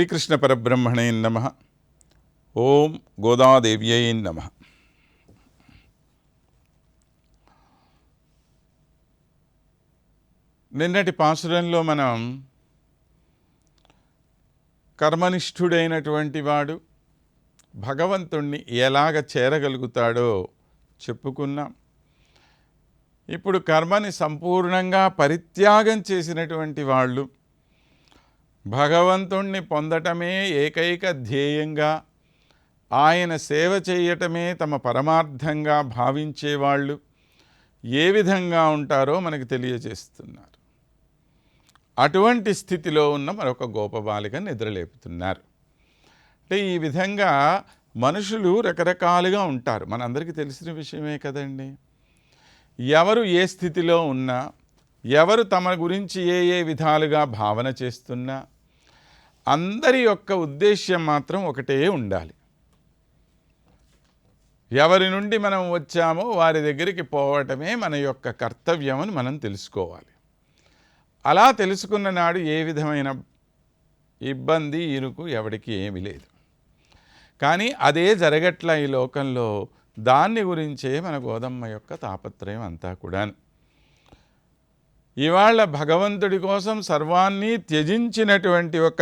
శ్రీకృష్ణ పరబ్రహ్మణే నమ. ఓం గోదాదేవ్యై నమ. నిన్నటి పాసురంలో మనం కర్మనిష్ఠుడైనటువంటి వాడు భగవంతుణ్ణి ఎలాగ చేరగలుగుతాడో చెప్పుకున్నాం. ఇప్పుడు కర్మని సంపూర్ణంగా పరిత్యాగం చేసినటువంటి వాళ్ళు భగవంతుణ్ణి పొందటమే ఏకైక ధ్యేయంగా. ఆయన సేవ చేయటమే తమ పరమార్థంగా భావించేవాళ్ళు. ఏ విధంగా ఉంటారో మనకు తెలియజేస్తున్నారు. అటువంటి స్థితిలో ఉన్న మరొక గోపబాలిక నిద్రలేపుతున్నారు. అంటే ఈ విధంగా మనుషులు రకరకాలుగా ఉంటారు. మనందరికీ తెలిసిన విషయమే కదండి. ఎవరు ఏ స్థితిలో ఉన్నా ఎవరు తమ గురించి ఏ ఏ విధాలుగా భావన చేస్తున్నా అందరి యొక్క ఉద్దేశ్యం మాత్రం ఒకటే ఉండాలి. ఎవరి నుండి మనం వచ్చామో వారి దగ్గరికి పోవటమే మన యొక్క కర్తవ్యం అని మనం తెలుసుకోవాలి. అలా తెలుసుకున్న నాడు ఏ విధమైన ఇబ్బంది ఇరుకు ఎవడికి ఏమీ లేదు. కానీ అదే జరగట్ల ఈ లోకంలో దాన్ని గురించే మన గోదమ్మ యొక్క తాపత్రయం అంతా కూడాను. ఇవాళ భగవంతుడి కోసం సర్వాన్ని త్యజించినటువంటి ఒక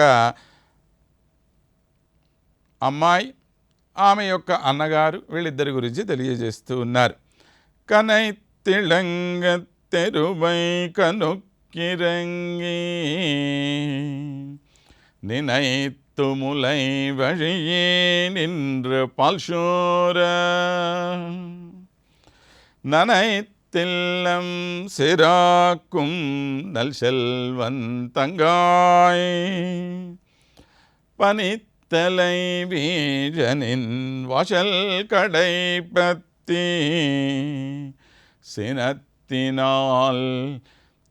అమ్మాయి ఆమె యొక్క అన్నగారు వీళ్ళిద్దరి గురించి తెలియజేస్తూ ఉన్నారు కనై తిళంగ తెరువై కనుక్కిరంగి நினைத்துமுலை வழியே நின்று பால்சோர தில்லம் சிராக்கும் நல் செல்வன் தங்காய். பனித்தலை வீழனின் வாசல் கடை பத்தி. சினத்தினால்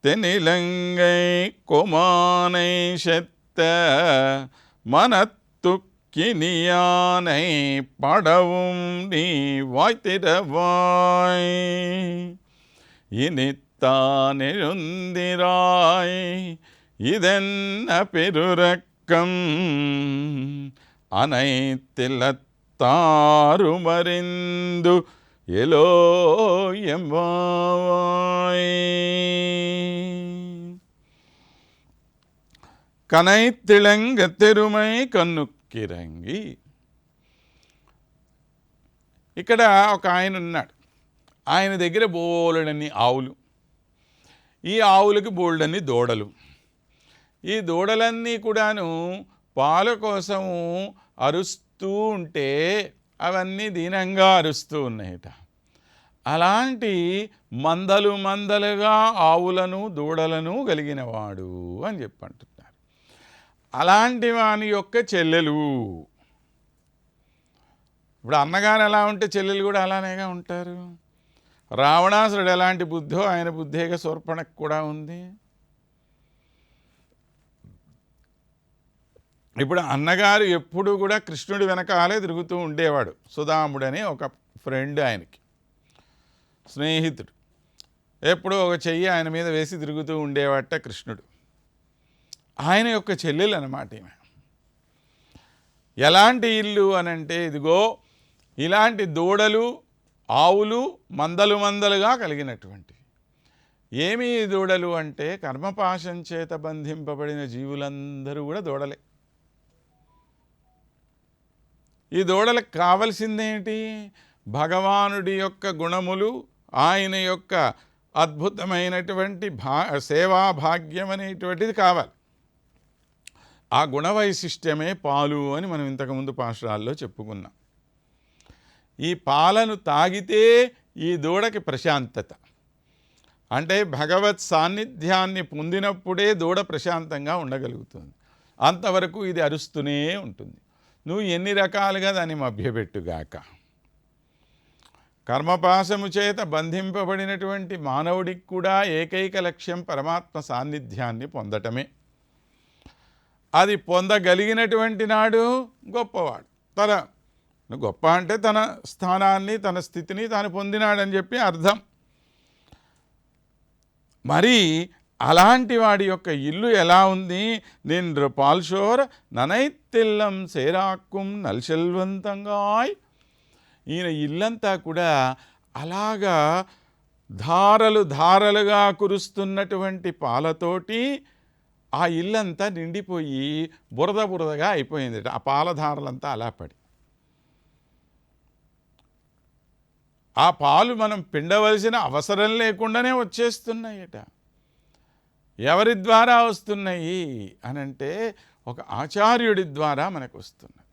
தென்னிலங்கை குமானை செத்த மனத்துக்கினியானை படவும் நீ வாய்த்திடவாய். இனித்தான் எழுந்திராய் இதென்ன பெருரக்கம் அனைத்திலத்தாருமறிந்து எலோ எம்பாவாய் కనైతిళంగ తెరుమై కన్నుక్కిరంగి ఇక్కడ ఒక ఆయన ఉన్నాడు ఆయన దగ్గర బోలెడన్ని ఆవులు. ఈ ఆవులకి బోల్డన్ని దూడలు. ఈ దూడలన్నీ కూడాను పాల కోసము అరుస్తూ ఉంటే అవన్నీ దీనంగా అరుస్తూ ఉన్నాయట. అలాంటి మందలు మందలుగా ఆవులను దూడలను కలిగినవాడు అని చెప్పంటున్నారు. అలాంటి వాని యొక్క చెల్లెలు. ఇప్పుడు అన్నగారు ఎలా ఉంటే చెల్లెలు కూడా అలానేగా ఉంటారు? రావణాసురుడు ఎలాంటి బుద్ధో ఆయన బుద్ధేగ శూర్పణకు కూడా ఉంది. ఇప్పుడు అన్నగారు ఎప్పుడు కూడా కృష్ణుడి వెనకాలే తిరుగుతూ ఉండేవాడు. సుధాముడని ఒక ఫ్రెండ్ ఆయనకి. స్నేహితుడు. ఎప్పుడూ ఒక చెయ్యి ఆయన మీద వేసి తిరుగుతూ ఉండేవాట కృష్ణుడు. ఆయన యొక్క చెల్లెలు అనమాట ఈమె. ఎలాంటి ఇల్లు అని అంటే ఇదిగో ఇలాంటి దూడలు ఆవులు మందలు మందలుగా కలిగినటువంటివి ఏమి దూడలు అంటే కర్మపాశం చేత బంధింపబడిన జీవులందరూ కూడా దూడలే. ఈ దూడలకు కావలసిందేంటి? భగవానుడి యొక్క గుణములు ఆయన యొక్క అద్భుతమైనటువంటి భా సేవా భాగ్యం అనేటువంటిది కావాలి. ఆ గుణ వైశిష్ట్యమే పాలు అని మనం ఇంతకుముందు పాఠశాలలో చెప్పుకున్నాం. ఈ పాలను తాగితే ఈ దూడకి ప్రశాంతత. అంటే భగవత్ సాన్నిధ్యాన్ని పొందినప్పుడే దూడ ప్రశాంతంగా ఉండగలుగుతుంది. అంతవరకు ఇది అరుస్తూనే ఉంటుంది. నువ్వు ఎన్ని రకాలుగా దాన్ని మభ్యపెట్టుగాక. కర్మపాశము చేత బంధింపబడినటువంటి మానవుడికి కూడా ఏకైక లక్ష్యం పరమాత్మ సాన్నిధ్యాన్ని పొందటమే. అది పొందగలిగినటువంటి నాడు గొప్పవాడు. తన గొప్ప అంటే తన స్థానాన్ని తన స్థితిని తాను పొందినాడని చెప్పి అర్థం. మరి అలాంటి వాడి యొక్క ఇల్లు ఎలా ఉంది? నిన్ను పాల్షోర్ ననైతిల్లం సేరాక్కుం నల్సెల్వంతంగాయ్ ఈయన ఇల్లంతా కూడా అలాగా ధారలు ధారలుగా కురుస్తున్నటువంటి పాలతోటి ఆ ఇల్లంతా నిండిపోయి బురద బురదగా అయిపోయింది ఆ పాలధారలంతా అలా పడి ఆ పాలు మనం పిండవలసిన అవసరం లేకుండానే వచ్చేస్తున్నాయట. ఎవరి ద్వారా వస్తున్నాయి అనంటే ఒక ఆచార్యుడి ద్వారా మనకు వస్తున్నది.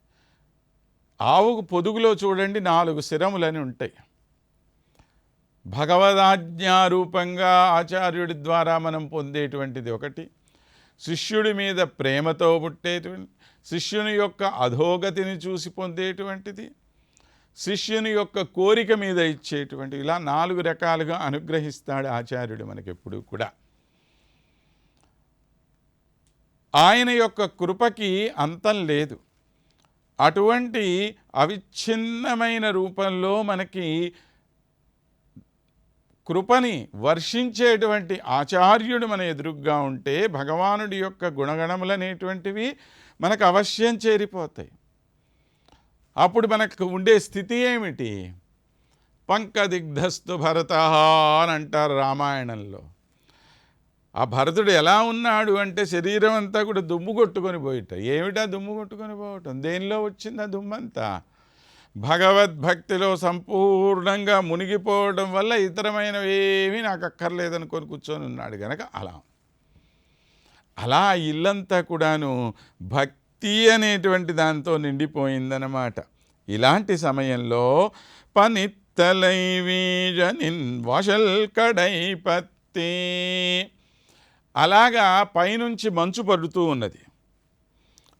ఆవుకు పొదుగులో చూడండి నాలుగు శిరములని ఉంటాయి. భగవదాజ్ఞారూపంగా ఆచార్యుడి ద్వారా మనం పొందేటువంటిది ఒకటి. శిష్యుడి మీద ప్రేమతో పుట్టేటువంటి శిష్యుని యొక్క అధోగతిని చూసి పొందేటువంటిది. శిష్యుని యొక్క కోరిక మీద ఇచ్చేటువంటి ఇలా నాలుగు రకాలుగా అనుగ్రహిస్తాడు ఆచార్యుడు మనకెప్పుడు కూడా. ఆయన యొక్క కృపకి అంతం లేదు. అటువంటి అవిచ్ఛిన్నమైన రూపంలో మనకి కృపని వర్షించేటువంటి ఆచార్యుడు మన ఎదురుగ్గా ఉంటే భగవానుడి యొక్క గుణగణములనేటువంటివి మనకు అవశ్యం చేరిపోతాయి. అప్పుడు మనకు ఉండే స్థితి ఏమిటి? పంకదిగ్ధస్తు భరత అని అంటారు రామాయణంలో. ఆ భరతుడు ఎలా ఉన్నాడు అంటే శరీరం అంతా కూడా దుమ్ము కొట్టుకొని పోయిట. ఏమిటా దుమ్ము కొట్టుకొని పోవటం? దేనిలో వచ్చింది ఆ దుమ్మంతా? భగవద్భక్తిలో సంపూర్ణంగా మునిగిపోవడం వల్ల ఇతరమైనవి ఏమీ నాకు అక్కర్లేదనుకొని కూర్చొని ఉన్నాడు కనుక అలా. అలా ఇల్లంతా కూడాను భక్తి అనేటువంటి దాంతో నిండిపోయిందన్నమాట. ఇలాంటి సమయంలో పనిత్తలై వీజనిన్ వషల్ కడై పత్తి. అలాగా పైనుంచి మంచు పడుతూ ఉన్నది.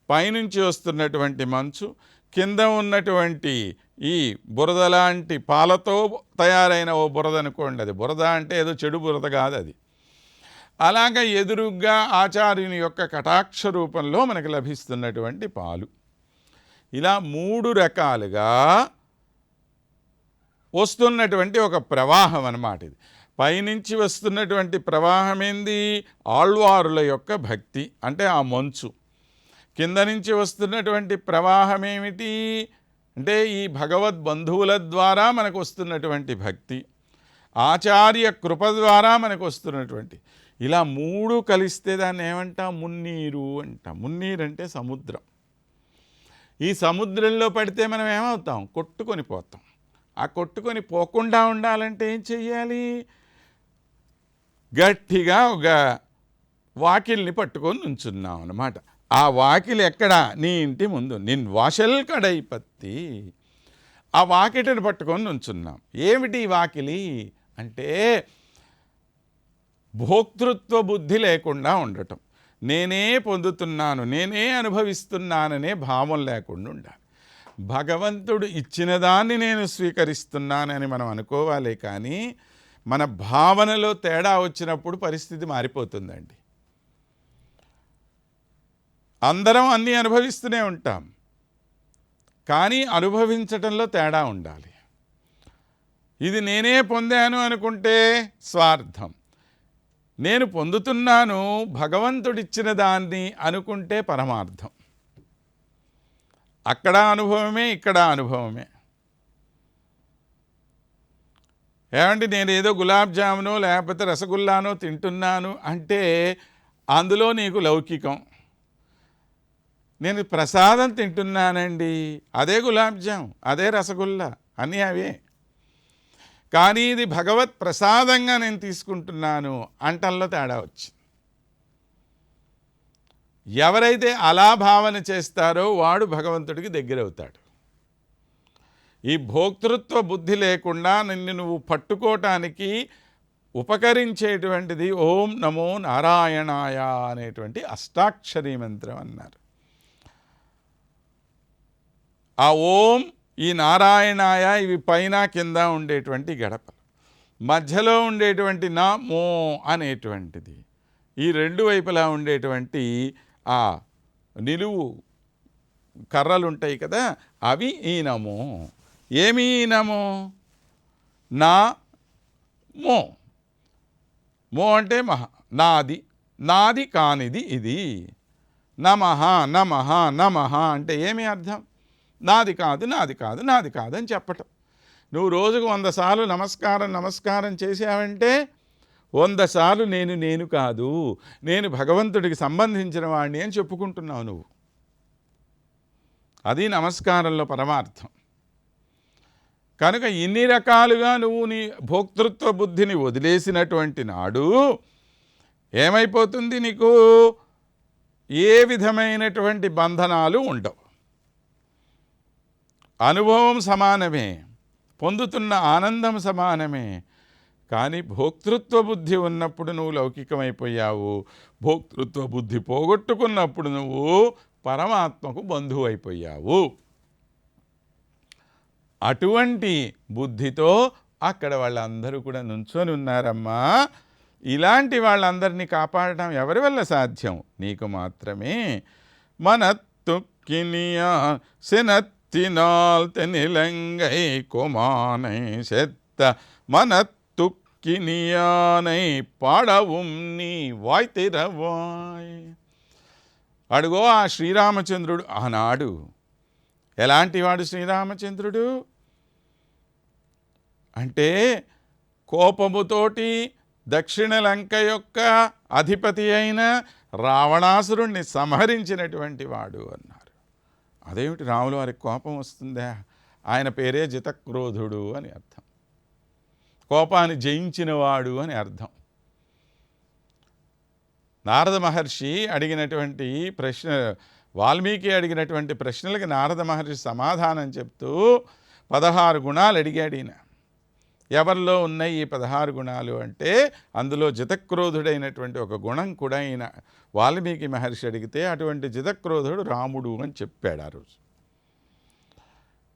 పైనుంచి వస్తున్నటువంటి మంచు కింద ఉన్నటువంటి ఈ బురద లాంటి పాలతో తయారైన ఓ బురద అనుకోండి అది. బురద అంటే ఏదో చెడు బురద కాదు అది అలాగ ఎదురుగ్గా ఆచార్యుని యొక్క కటాక్ష రూపంలో మనకు లభిస్తున్నటువంటి పాలు. ఇలా మూడు రకాలుగా వస్తున్నటువంటి ఒక ప్రవాహం అన్నమాట ఇది. పైనుంచి వస్తున్నటువంటి ప్రవాహం ఏంది? ఆళ్వారుల యొక్క భక్తి అంటే ఆ మంచు. కింద నుంచి వస్తున్నటువంటి ప్రవాహం ఏమిటి? అంటే ఈ భగవద్ బంధువుల ద్వారా మనకు వస్తున్నటువంటి భక్తి. ఆచార్య కృప ద్వారా మనకు వస్తున్నటువంటి. ఇలా మూడు కలిస్తే దాన్ని ఏమంటాం? మున్నీరు అంటాం. మున్నీరు అంటే సముద్రం. ఈ సముద్రంలో పడితే మనం ఏమవుతాం? కొట్టుకొని పోతాం. ఆ కొట్టుకొని పోకుండా ఉండాలంటే ఏం చెయ్యాలి? గట్టిగా ఒక వాకిల్ని పట్టుకొని ఉంచున్నాం అన్నమాట. ఆ వాకిలి ఎక్కడ? నీ ఇంటి ముందు. నిన్ వాషల్ కడైపత్తి ఆ వాకిటిని పట్టుకొని ఉంచున్నాం ఏమిటి ఈ వాకిలి? అంటే భోక్తృత్వ బుద్ధి లేకుండా ఉండటం. నేనే పొందుతున్నాను నేనే అనుభవిస్తున్నాననే భావం లేకుండా ఉండాలి. భగవంతుడు ఇచ్చిన దాన్ని నేను స్వీకరిస్తున్నానని మనం అనుకోవాలి కానీ మన భావనలో తేడా వచ్చినప్పుడు పరిస్థితి మారిపోతుందండి. అందరం అన్నీ అనుభవిస్తూనే ఉంటాం. కానీ అనుభవించటంలో తేడా ఉండాలి. ఇది నేనే పొందాను అనుకుంటే స్వార్థం. నేను పొందుతున్నాను భగవంతుడిచ్చిన దాన్ని అనుకుంటే పరమార్థం. అక్కడ అనుభవమే ఇక్కడ అనుభవమే. ఏమంటే నేను ఏదో గులాబ్ జామునో లేకపోతే రసగుల్లానో తింటున్నాను అంటే అందులో నీకు లౌకికం. నేను ప్రసాదం తింటున్నానండి అదే గులాబ్ జామ్ అదే రసగుల్లా అన్నీ అవే. కానీ ఇది భగవత్ ప్రసాదంగా నేను తీసుకుంటున్నాను అంటల్లో తేడా వచ్చింది. ఎవరైతే అలా భావన చేస్తారో వాడు భగవంతుడికి దగ్గరవుతాడు ఈ భోక్తృత్వ బుద్ధి లేకుండా నిన్ను నువ్వు పట్టుకోవటానికి ఉపకరించేటువంటిది ఓం నమో నారాయణాయ అనేటువంటి అష్టాక్షరీ మంత్రం అన్నారు. ఆ ఓం ఈ నారాయణాయ ఇవి పైన కింద ఉండేటువంటి గడపలు. మధ్యలో ఉండేటువంటి నా మో అనేటువంటిది. ఈ రెండు వైపులా ఉండేటువంటి ఆ నిలువు కర్రలు ఉంటాయి కదా అవి ఈనము ఏమి ఈనము నా మో. మో అంటే మహా నాది. నాది కానిది ఇది. నమః నమః నమః అంటే ఏమి అర్థం? నాది కాదు నాది కాదు నాది కాదు అని చెప్పటం. నువ్వు రోజుకు వంద సార్లు నమస్కారం నమస్కారం చేసావంటే వంద సార్లు నేను నేను కాదు నేను భగవంతుడికి సంబంధించిన వాడిని అని చెప్పుకుంటున్నావు నువ్వు. అది నమస్కారంలో పరమార్థం. కనుక ఇన్ని రకాలుగా నువ్వు నీ భోక్తృత్వ బుద్ధిని వదిలేసినటువంటి నాడు ఏమైపోతుంది నీకు? ఏ విధమైనటువంటి బంధనాలు ఉండవు. అనుభవం సమానమే పొందుతున్న ఆనందం సమానమే. కానీ భోక్తృత్వ బుద్ధి ఉన్నప్పుడు నువ్వు లౌకికమైపోయావు. భోక్తృత్వ బుద్ధి పోగొట్టుకున్నప్పుడు నువ్వు పరమాత్మకు బంధువు అయిపోయావు అటువంటి బుద్ధితో అక్కడ వాళ్ళందరూ కూడా నుంచొని ఉన్నారమ్మా. ఇలాంటి వాళ్ళందరినీ కాపాడటం ఎవరి వల్ల సాధ్యం? నీకు మాత్రమే. మనత్తుక్కినియా மனத்தினால் தென்னிலங்கை குமானை செத்த மனத்துக்கினியானை பாடவும் நீ வாய்த்திரவாய் అడుగో ఆ శ్రీరామచంద్రుడు ఆనాడు. ఎలాంటివాడు శ్రీరామచంద్రుడు? అంటే కోపముతోటి దక్షిణ లంక యొక్క అధిపతి అయిన రావణాసురుణ్ణి సంహరించినటువంటి వాడు అన్నారు అదేమిటి రాములు వారికి కోపం వస్తుందా? ఆయన పేరే జితక్రోధుడు అని అర్థం. కోపాన్ని జయించినవాడు అని అర్థం. నారద మహర్షి అడిగినటువంటి ప్రశ్న వాల్మీకి అడిగినటువంటి ప్రశ్నలకి నారద మహర్షి సమాధానం చెప్తూ పదహారు గుణాలు అడిగాడు ఈయన. ఎవరిలో ఉన్నాయి ఈ పదహారు గుణాలు అంటే అందులో జితక్రోధుడైనటువంటి ఒక గుణం కూడా ఈయన వాల్మీకి మహర్షి అడిగితే అటువంటి జితక్రోధుడు రాముడు అని చెప్పాడు ఆ రోజు.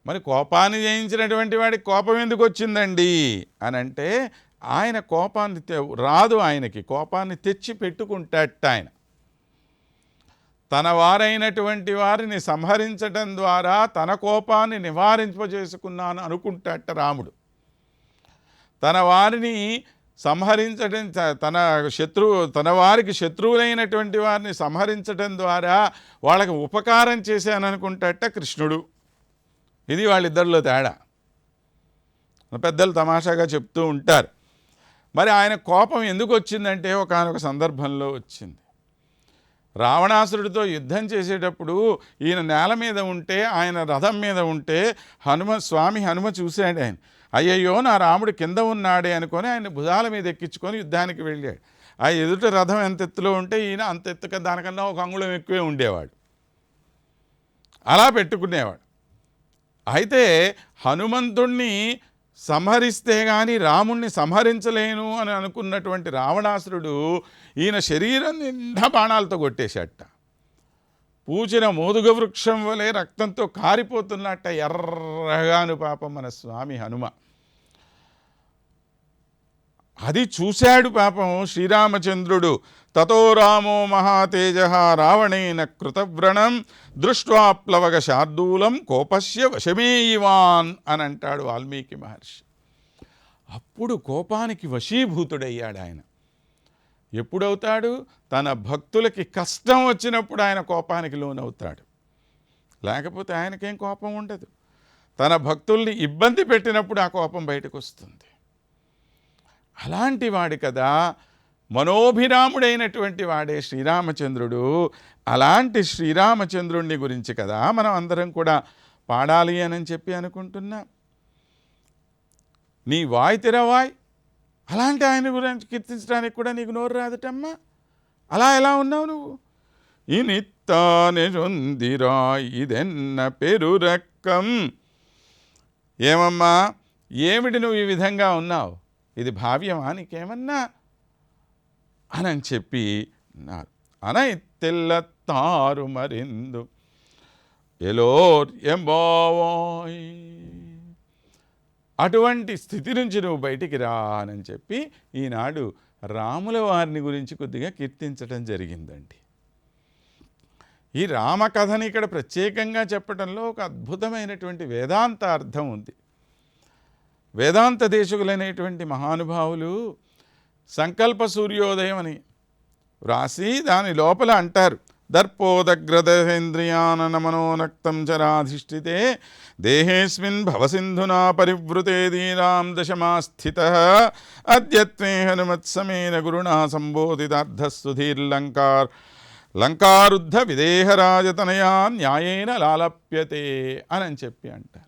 మరి కోపాన్ని జయించినటువంటి వాడికి కోపం ఎందుకు వచ్చిందండి? అని అంటే ఆయన కోపాన్ని తె- రాదు ఆయనకి కోపాన్ని తెచ్చి పెట్టుకుంటాట ఆయన. తన వారైనటువంటి వారిని సంహరించటం ద్వారా తన కోపాన్ని నివారింపజేసుకున్నాను అనుకుంటాట రాముడు. తన వారిని సంహరించడం తన శత్రువు తన వారికి శత్రువులైనటువంటి వారిని సంహరించడం ద్వారా వాళ్ళకి ఉపకారం చేశాననుకుంటట కృష్ణుడు. ఇది వాళ్ళిద్దరిలో తేడా. పెద్దలు తమాషాగా చెప్తూ ఉంటారు. మరి ఆయన కోపం ఎందుకు వచ్చిందంటే ఒకనొక సందర్భంలో వచ్చింది. రావణాసురుడితో యుద్ధం చేసేటప్పుడు ఈయన నేల మీద ఉంటే ఆయన రథం మీద ఉంటే హనుమ స్వామి హనుమ చూశాడు ఆయన. అయ్యయ్యో నా రాముడు కింద ఉన్నాడే అనుకొని ఆయన భుజాల మీద ఎక్కించుకొని యుద్ధానికి వెళ్ళాడు. ఆ ఎదుట రథం ఎంత ఎత్తులో ఉంటే ఈయన అంత ఎత్తుక దానికన్నా ఒక అంగుళం ఎక్కువే ఉండేవాడు. అలా పెట్టుకునేవాడు. అయితే హనుమంతుణ్ణి సంహరిస్తే కానీ రాముణ్ణి సంహరించలేను అని అనుకున్నటువంటి రావణాసురుడు ఈయన శరీరం నిండా బాణాలతో కొట్టేశాట పూచిన మోదుగ వృక్షం వలె రక్తంతో కారిపోతున్నట్ట ఎర్రగాను పాపం మన స్వామి హనుమ. అది చూశాడు పాపం శ్రీరామచంద్రుడు. తతో రామో మహాతేజ రావణేన కృతవ్రణం. దృష్ట్వాప్లవగ శార్దూలం కోపస్య వశమేయివాన్ అని అంటాడు వాల్మీకి మహర్షి. అప్పుడు కోపానికి వశీభూతుడయ్యాడు ఆయన ఎప్పుడవుతాడు? తన భక్తులకి కష్టం వచ్చినప్పుడు ఆయన కోపానికి లోనవుతాడు. లేకపోతే ఆయనకేం కోపం ఉండదు. తన భక్తుల్ని ఇబ్బంది పెట్టినప్పుడు ఆ కోపం బయటకు వస్తుంది అలాంటి వాడు కదా మనోభిరాముడైనటువంటి వాడే శ్రీరామచంద్రుడు. అలాంటి శ్రీరామచంద్రుడిని గురించి కదా మనం అందరం కూడా పాడాలి అని చెప్పి అనుకుంటున్నా. నీ వాయ్ తెరవాయ్ అలాంటి ఆయన గురించి కీర్తించడానికి కూడా నీకు నోరు రాదుటమ్మా. అలా ఎలా ఉన్నావు నువ్వు? ఇనిత్తానే చొందిరా ఇదెన్న పెరురక్కం ఏమమ్మా ఏమిటి నువ్వు ఈ విధంగా ఉన్నావు? ఇది భావ్యమా నీకేమన్నా? అని చెప్పి అన్నారు అనైత్తెల్ల తారు మరిందు ఎలోర్ ఎంబావాయ్. అటువంటి స్థితి నుంచి నువ్వు బయటికి రా అని చెప్పి ఈనాడు రాముల వారిని గురించి కొద్దిగా కీర్తించడం జరిగిందండి. ఈ రామకథని ఇక్కడ ప్రత్యేకంగా చెప్పడంలో ఒక అద్భుతమైనటువంటి వేదాంత అర్థం ఉంది. వేదాంత దేశకులైనటువంటి మహానుభావులు సంకల్ప సూర్యోదయం అని వ్రాసి దాని లోపల అంటారు. దర్పోదగ్రదేంద్రియానన మనోనక్తం చరాధిష్ఠితే దేహేస్మిన్ భవసింధునా పరివృతే దీనాం దశమాస్థిత అద్యత్వే హనుమత్సమేన గురుణా సంబోధితార్థస్తుధీర్లంకార్ లంకారుద్ధ విదేహరాజతనయా న్యాయేన లాలప్యతే అని చెప్పి అంటారు।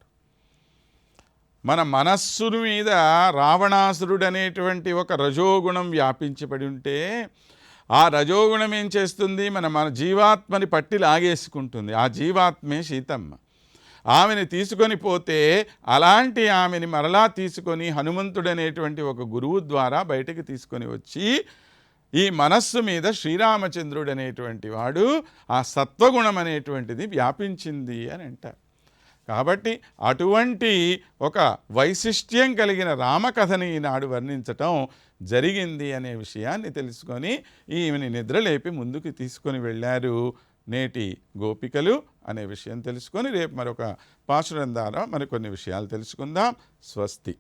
మన మనస్సును మీద రావణాసురుడు అనేటువంటి ఒక రజోగుణం వ్యాపించబడి ఉంటే ఆ రజోగుణం ఏం చేస్తుంది? మన మన జీవాత్మని పట్టి లాగేసుకుంటుంది. ఆ జీవాత్మే సీతమ్మ. ఆమెని తీసుకొని పోతే అలాంటి ఆమెని మరలా తీసుకొని హనుమంతుడనేటువంటి ఒక గురువు ద్వారా బయటకు తీసుకొని వచ్చి ఈ మనస్సు మీద శ్రీరామచంద్రుడు అనేటువంటి వాడు ఆ సత్వగుణం అనేటువంటిది వ్యాపించింది అని అంటారు. కాబట్టి అటువంటి ఒక వైశిష్ట్యం కలిగిన రామకథని ఈనాడు వర్ణించటం జరిగింది అనే విషయాన్ని తెలుసుకొని ఈమెని నిద్రలేపి ముందుకు తీసుకొని వెళ్ళారు నేటి గోపికలు అనే విషయం తెలుసుకొని రేపు మరొక పాశురం ద్వారా మరికొన్ని విషయాలు తెలుసుకుందాం. స్వస్తి.